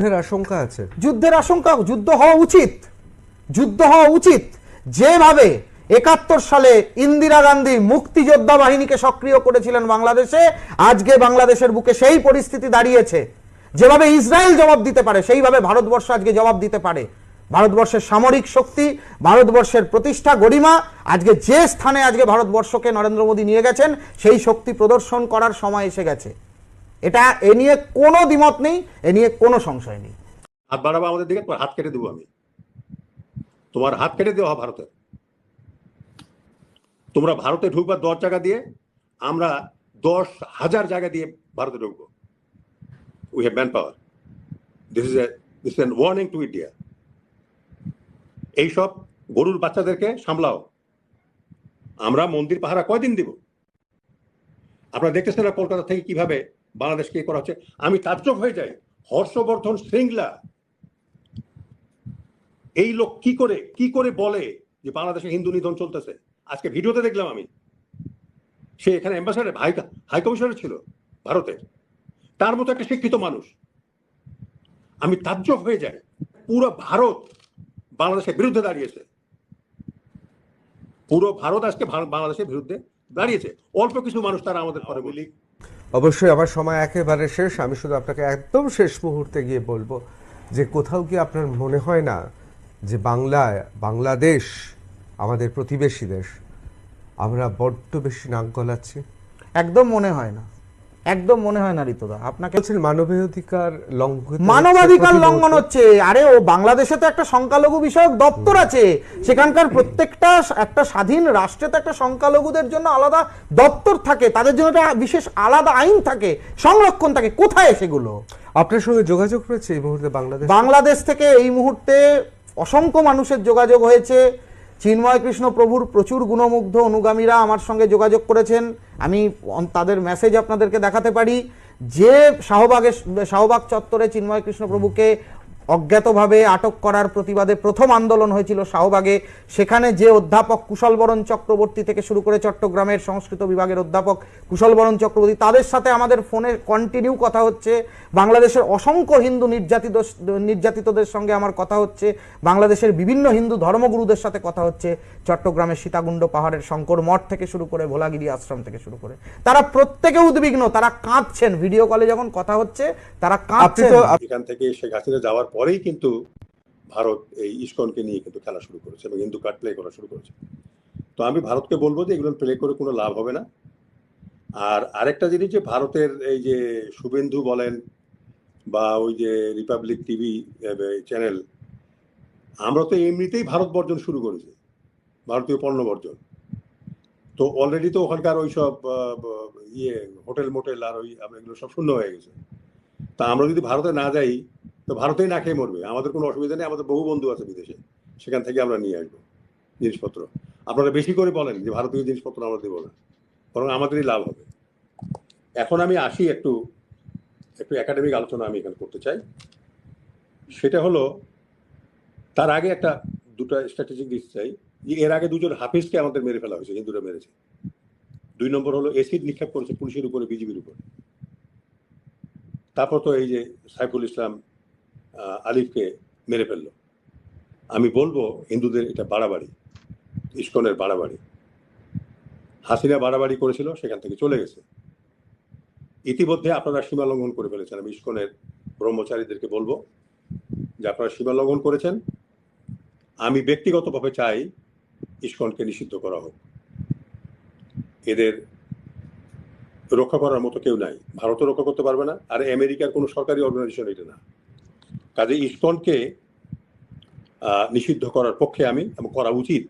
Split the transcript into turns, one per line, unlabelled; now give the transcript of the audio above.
যুদ্ধের আশঙ্কা আছে।
যুদ্ধের আশঙ্কা, যুদ্ধ হওয়া উচিত। যুদ্ধ হওয়া উচিত। যেভাবে একাত্তর সালে ইন্দিরা গান্ধী মুক্তিযোদ্ধা বাহিনীকে সক্রিয় করেছিলেন বাংলাদেশে, আজকে বাংলাদেশের বুকে সেই পরিস্থিতি দাঁড়িয়েছে। যেভাবে ইসরায়েল জবাব দিতে পারে, সেইভাবে ভারতবর্ষ আজকে জবাব দিতে পারে। ভারতবর্ষের সামরিক শক্তি, ভারতবর্ষের প্রতিষ্ঠা গরিমা, আজকে যে স্থানে আজকে ভারতবর্ষকে নরেন্দ্র মোদী নিয়ে গেছেন, সেই শক্তি প্রদর্শন করার সময় এসে গেছে। এটা এ নিয়ে কোনো দ্বিমত নেই, এ নিয়ে কোনো সংশয় নেই।
হাত বাড়াবো আমাদের দিকে, তোমার হাত কেটে দেবো আমি। তোমার হাত কেটে দেওয়া ভারতে তোমরা ভারতে ঢুকবার দশ জায়গা দিয়ে, আমরা দশ হাজার জায়গা দিয়ে ভারতে ঢুকবো। We have man power this is this is warning to India এইসব গরুর বাচ্চাদেরকে সামলাও। আমরা মন্দির পাহারা কয়দিন দিব? আপনারা দেখতেছেন না কলকাতা থেকে কীভাবে বাংলাদেশকে করা হচ্ছে। আমি তাজ্জব হয়ে যাই। হর্ষবর্ধন শৃঙ্গলা এই লোক কি করে কি করে বলে যে বাংলাদেশে হিন্দু নিধন চলতেছে? আজকে ভিডিওতে দেখলাম আমি। সে এখানে অ্যাম্বাসাডার হাই হাই কমিশনার ছিল ভারতের। তার মতো একটা শিক্ষিত মানুষ। আমি তাজ্জব হয়ে যাই। পুরো ভারত বাংলাদেশের বিরুদ্ধে দাঁড়িয়েছে। পুরো ভারত আজকে বাংলাদেশের বিরুদ্ধে দাঁড়িয়েছে। অল্প কিছু মানুষ তারা আমাদের পরে বলি
অবশ্যই আমার সময় একেবারে শেষ। আমি শুধু আপনাকে একদম শেষ মুহূর্তে গিয়ে বলব যে কোথাও কি আপনার মনে হয় না যে বাংলায়, বাংলাদেশ আমাদের প্রতিবেশী দেশ? আমরা বড্ড বেশি নাক গলাচ্ছি।
একদম মনে হয় না। একদম মনে হয় না ঋতুদা। আপনাকে
বলছেন মানবাধিকার হচ্ছে
মানবাধিকার লঙ্ঘন হচ্ছে। আরে ও বাংলাদেশে তো একটা সংখ্যালঘু বিষয়ক দপ্তর আছে। সেখানকার প্রত্যেকটা একটা স্বাধীন রাষ্ট্রে তো একটা সংখ্যালঘুদের জন্য আলাদা দপ্তর থাকে। তাদের জন্য একটা বিশেষ আলাদা আইন থাকে। সংরক্ষণ থাকে। কোথায় সেগুলো?
আপনার সঙ্গে যোগাযোগ রয়েছে এই মুহূর্তে বাংলাদেশ?
বাংলাদেশ থেকে এই মুহূর্তে অসংখ্য মানুষের যোগাযোগ হয়েছে। চিন্ময় কৃষ্ণ প্রভুর প্রচুর গুণমুগ্ধ অনুগামীরা আমার সঙ্গে যোগাযোগ করেছেন। আমি তাদের মেসেজ আপনাদেরকে দেখাতে পারি। যে শাহবাগের শাহবাগ চত্বরে চিন্ময় কৃষ্ণ প্রভুকে অজ্ঞাতভাবে আটক করার প্রতিবাদে প্রথম আন্দোলন হয়েছিল শাহবাগে। সেখানে যে অধ্যাপক কুশলবরণ চক্রবর্তী থেকে শুরু করে চট্টগ্রামের সংস্কৃত বিভাগের অধ্যাপক কুশলবরণ চক্রবর্তী তাদের সাথে আমাদের ফোনে কন্টিনিউ কথা হচ্ছে। বাংলাদেশের অসংখ্য হিন্দু নির্যাতিত নির্যাতিতদের সঙ্গে আমার কথা হচ্ছে। বাংলাদেশের বিভিন্ন হিন্দু ধর্মগুরুদের সাথে কথা হচ্ছে। চট্টগ্রামের সীতাকুণ্ড পাহাড়ের শঙ্কর মঠ থেকে শুরু করে ভোলাগিরি আশ্রম থেকে শুরু করে। তারা প্রত্যেকে উদ্বিগ্ন তারা কাঁদছেন। ভিডিও কলে যখন কথা হচ্ছে তারা কাঁদছেন।
এখান থেকে শেখ হাসিনা যাওয়ার পরেই কিন্তু ভারত এই ইস্কনকে নিয়ে কিন্তু খেলা শুরু করেছে এবং হিন্দু কার্ড প্লে করা শুরু করেছে। তো আমি ভারতকে বলব যে এগুলো প্লে করে কোনো লাভ হবে না। আর আরেকটা জিনিস যে ভারতের এই যে শুভেন্দু বলেন বা ওই যে রিপাবলিক টিভি চ্যানেল আমরা তো এমনিতেই ভারত বর্জন শুরু করেছি, ভারতীয় পণ্য বর্জন। তো অলরেডি তো ওখানকার ওই সব ইয়ে হোটেল মোটেল আর ওই, এগুলো সব শূন্য হয়ে গেছে। তা আমরা যদি ভারতে না যাই তো ভারতেই না খেয়ে মরবে। আমাদের কোনো অসুবিধা নেই, আমাদের বহু বন্ধু আছে বিদেশে। সেখান থেকে আমরা নিয়ে আসব জিনিসপত্র। আপনারা বেশি করে বলেন যে ভারতীয় জিনিসপত্র আমরা দেবো না, বরং আমাদেরই লাভ হবে। এখন আমি আসি একটু একটু একাডেমিক আলোচনা আমি এখানে করতে চাই। সেটা হলো, তার আগে একটা, দুটো স্ট্র্যাটেজিক দিতে চাই। যে এর আগে দুজন হাফিজকে আমাদের মেরে ফেলা হয়েছে, হিন্দুরা মেরেছে। দুই নম্বর হলো এসিড নিক্ষেপ করেছে পুলিশের উপরে, বিজিবির উপরে। তারপর তো এই যে সাইফুল ইসলাম আলিফকে মেরে ফেলল। আমি বলব, হিন্দুদের এটা বাড়াবাড়ি, ইস্কনের বাড়াবাড়ি। হাসিনা বাড়াবাড়ি করেছিল, সেখান থেকে চলে গেছে। ইতিমধ্যে আপনারা সীমা লঙ্ঘন করে ফেলেছেন। আমি ইস্কনের ব্রহ্মচারীদেরকে বলব যে আপনারা সীমা লঙ্ঘন করেছেন। আমি ব্যক্তিগতভাবে চাই ইস্কনকে নিষিদ্ধ করা হোক। এদের রক্ষা করার মতো কেউ নাই। ভারতও রক্ষা করতে পারবে না, আর আমেরিকার কোনো সরকারি অর্গানাইজেশন এটা না। কাজে ইস্কনকে নিষিদ্ধ করার পক্ষে আমি এবং করা উচিত।